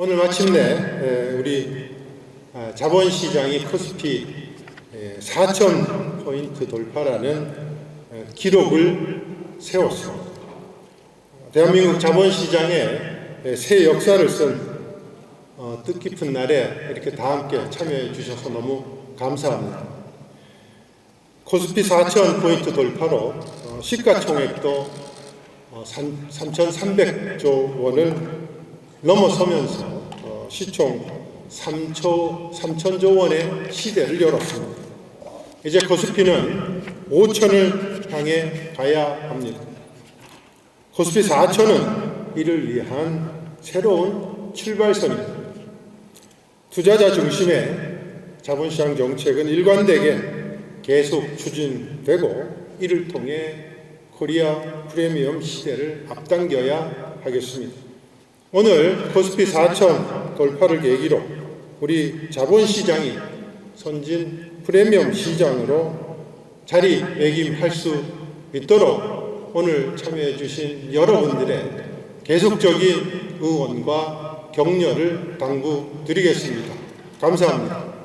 오늘 마침내 에, 우리 아, 자본시장이 코스피 4천 포인트 돌파라는 에, 기록을 세웠습니다. 대한민국 자본시장의 에, 새 역사를 쓴 어, 뜻깊은 날에 이렇게 다 함께 참여해 주셔서 너무 감사합니다. 코스피 4천 포인트 돌파로 어, 시가총액도 어, 3,300조 원을 넘어서면서 어, 시총 3초 3천조 원의 시대를 열었습니다. 이제 코스피는 5천을 향해 가야 합니다. 코스피 4천은 이를 위한 새로운 출발선입니다. 투자자 중심의 자본시장 정책은 일관되게 계속 추진되고 이를 통해 코리아 프리미엄 시대를 앞당겨야 하겠습니다. 오늘 코스피 4천 돌파를 계기로 우리 자본시장이 선진 프리미엄 시장으로 자리매김할 수 있도록 오늘 참여해 주신 여러분들의 계속적인 응원과 격려를 당부드리겠습니다. 감사합니다.